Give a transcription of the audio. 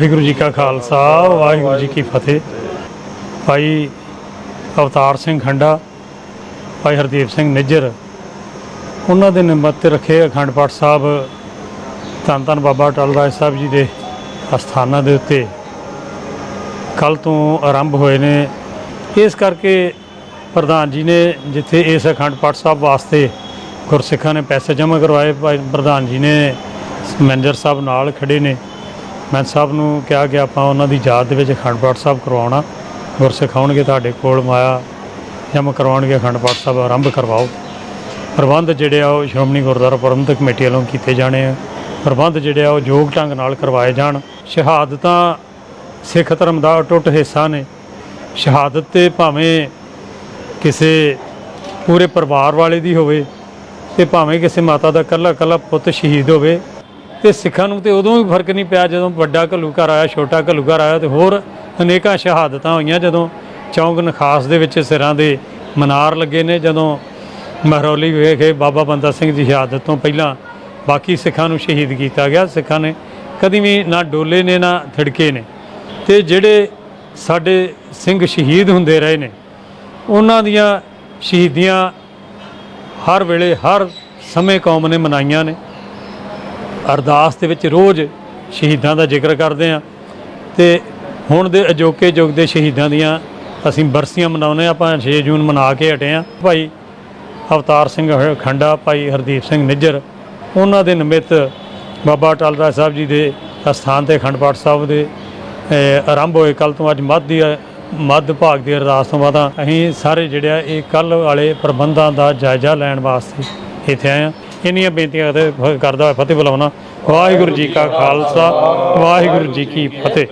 ਵਾਹਿਗੁਰੂ ਜੀ ਕਾ ਖਾਲਸਾ, ਵਾਹਿਗੁਰੂ ਜੀ ਕੀ ਫਤਿਹ। ਭਾਈ ਅਵਤਾਰ ਸਿੰਘ ਖੰਡਾ, ਭਾਈ ਹਰਦੀਪ ਸਿੰਘ ਨਿੱਜਰ, ਉਹਨਾਂ ਦੇ ਨਿਮਤ ਤੇ ਰੱਖੇ ਅਖੰਡ ਪਾਠ ਸਾਹਿਬ ਧੰਨ ਧੰਨ ਬਾਬਾ ਟਲ ਰਾਏ ਸਾਹਿਬ ਜੀ ਦੇ ਅਸਥਾਨਾਂ ਦੇ ਉੱਤੇ ਕੱਲ ਤੋਂ ਆਰੰਭ ਹੋਏ ਨੇ। ਇਸ ਕਰਕੇ ਪ੍ਰਧਾਨ ਜੀ ਨੇ ਜਿੱਥੇ ਇਸ ਅਖੰਡ ਪਾਠ ਸਾਹਿਬ ਵਾਸਤੇ ਗੁਰਸਿੱਖਾਂ ਨੇ ਪੈਸੇ ਜਮ੍ਹਾਂ ਕਰਵਾਏ, ਭਾਈ ਪ੍ਰਧਾਨ ਜੀ ਨੇ ਮੈਨੇਜਰ ਸਾਹਿਬ ਨਾਲ ਖੜੇ ਨੇ। ਮੈਂ ਸਾਹਿਬ ਨੂੰ ਕਿਹਾ ਕਿ ਆਪਾਂ ਉਹਨਾਂ ਦੀ ਯਾਦ ਦੇ ਵਿੱਚ ਅਖੰਡ ਪਾਠ ਸਾਹਿਬ ਕਰਵਾਉਣਾ। ਗੁਰਸਿੱਖ ਆਉਣਗੇ ਤੁਹਾਡੇ ਕੋਲ ਮਾਇਆ ਜਮ੍ਹਾਂ ਕਰਵਾਉਣਗੇ, ਅਖੰਡ ਪਾਠ ਸਾਹਿਬ ਆਰੰਭ ਕਰਵਾਓ। ਪ੍ਰਬੰਧ ਜਿਹੜੇ ਆ ਉਹ ਸ਼੍ਰੋਮਣੀ ਗੁਰਦੁਆਰਾ ਪ੍ਰਬੰਧਕ ਕਮੇਟੀ ਵੱਲੋਂ ਕੀਤੇ ਜਾਣੇ ਆ। ਪ੍ਰਬੰਧ ਜਿਹੜੇ ਆ ਉਹ ਯੋਗ ਢੰਗ ਨਾਲ ਕਰਵਾਏ ਜਾਣ। ਸ਼ਹਾਦਤਾਂ ਸਿੱਖ ਧਰਮ ਦਾ ਅਟੁੱਟ ਹਿੱਸਾ ਨੇ। ਸ਼ਹਾਦਤ ਤੇ ਭਾਵੇਂ ਕਿਸੇ ਪੂਰੇ ਪਰਿਵਾਰ ਵਾਲੇ ਦੀ ਹੋਵੇ ਤੇ ਭਾਵੇਂ ਕਿਸੇ ਮਾਤਾ ਦਾ ਇਕੱਲਾ ਇਕੱਲਾ ਪੁੱਤ ਸ਼ਹੀਦ ਹੋਵੇ ਤੇ ਸਿੱਖਾਂ ਨੂੰ ਤੇ ਉਦੋਂ ਵੀ ਫ਼ਰਕ ਨਹੀਂ ਪਿਆ ਜਦੋਂ ਵੱਡਾ ਘੱਲੂਘਰ ਆਇਆ, ਛੋਟਾ ਘੱਲੂਘਰ ਆਇਆ ਤੇ ਹੋਰ ਅਨੇਕਾਂ ਸ਼ਹਾਦਤਾਂ ਹੋਈਆਂ ਜਦੋਂ ਚੌਂਕ ਨਖਾਸ ਦੇ ਵਿੱਚ ਸਿਰਾਂ ਦੇ ਮਨਾਰ ਲੱਗੇ ਨੇ, ਜਦੋਂ ਮਹਰੌਲੀ ਵੇਖੇ ਬਾਬਾ ਬੰਦਾ ਸਿੰਘ ਦੀ ਸ਼ਹਾਦਤ ਤੋਂ ਪਹਿਲਾਂ ਬਾਕੀ ਸਿੱਖਾਂ ਨੂੰ ਸ਼ਹੀਦ ਕੀਤਾ ਗਿਆ। ਸਿੱਖਾਂ ਨੇ ਕਦੀ ਵੀ ਨਾ ਡੋਲੇ ਨੇ, ਨਾ ਥੜਕੇ ਨੇ ਤੇ ਜਿਹੜੇ ਸਾਡੇ ਸਿੰਘ ਸ਼ਹੀਦ ਹੁੰਦੇ ਰਹੇ ਨੇ, ਉਹਨਾਂ ਦੀਆਂ ਸ਼ਹੀਦੀਆਂ ਹਰ ਵੇਲੇ, ਹਰ ਸਮੇਂ ਕੌਮ ਨੇ ਮਨਾਈਆਂ ਨੇ। ਅਰਦਾਸ ਦੇ ਵਿੱਚ ਰੋਜ਼ ਸ਼ਹੀਦਾਂ ਦਾ ਜ਼ਿਕਰ ਕਰਦੇ ਆ ਤੇ ਹੁਣ ਦੇ ਅਜੋਕੇ ਯੁੱਗ ਦੇ ਸ਼ਹੀਦਾਂ ਦੀਆਂ ਅਸੀਂ ਬਰਸੀਆਂ ਮਨਾਉਂਦੇ ਹਾਂ। ਆਪਾਂ 6 ਜੂਨ ਮਨਾ ਕੇ ਹਟੇ ਆ ਭਾਈ ਅਵਤਾਰ ਸਿੰਘ ਖੰਡਾ, ਭਾਈ ਹਰਦੀਪ ਸਿੰਘ ਨਿੱਜਰ, ਉਹਨਾਂ ਦੇ ਨਿਮਿਤ ਬਾਬਾ ਅਟਲ ਰਾਏ ਸਾਹਿਬ ਜੀ ਦੇ ਅਸਥਾਨ ਤੇ ਅਖੰਡ ਪਾਠ ਸਾਹਿਬ ਦੇ ਆਰੰਭ ਹੋਏ। ਕੱਲ ਤੋਂ ਅੱਜ ਮੱਧ ਦੀ, ਮੱਧ ਭਾਗ ਦੀ ਅਰਦਾਸ ਤੋਂ ਬਾਅਦ ਅਸੀਂ ਸਾਰੇ ਜਿਹੜੇ ਆ, ਇਹ ਕੱਲ ਵਾਲੇ ਪ੍ਰਬੰਧਾਂ ਦਾ ਜਾਇਜ਼ਾ ਲੈਣ ਵਾਸਤੇ ਇੱਥੇ ਆਏ ਆ ਇੰਨੀਆਂ ਬੇਨਤੀਆਂ ਕਰਦਾ ਹੋਇਆ ਫਤਿਹ ਬੁਲਾਉਣਾ। ਵਾਹਿਗੁਰੂ ਜੀ ਕਾ ਖਾਲਸਾ ਵਾਹਿਗੁਰੂ ਜੀ ਕੀ ਫਤਿਹ।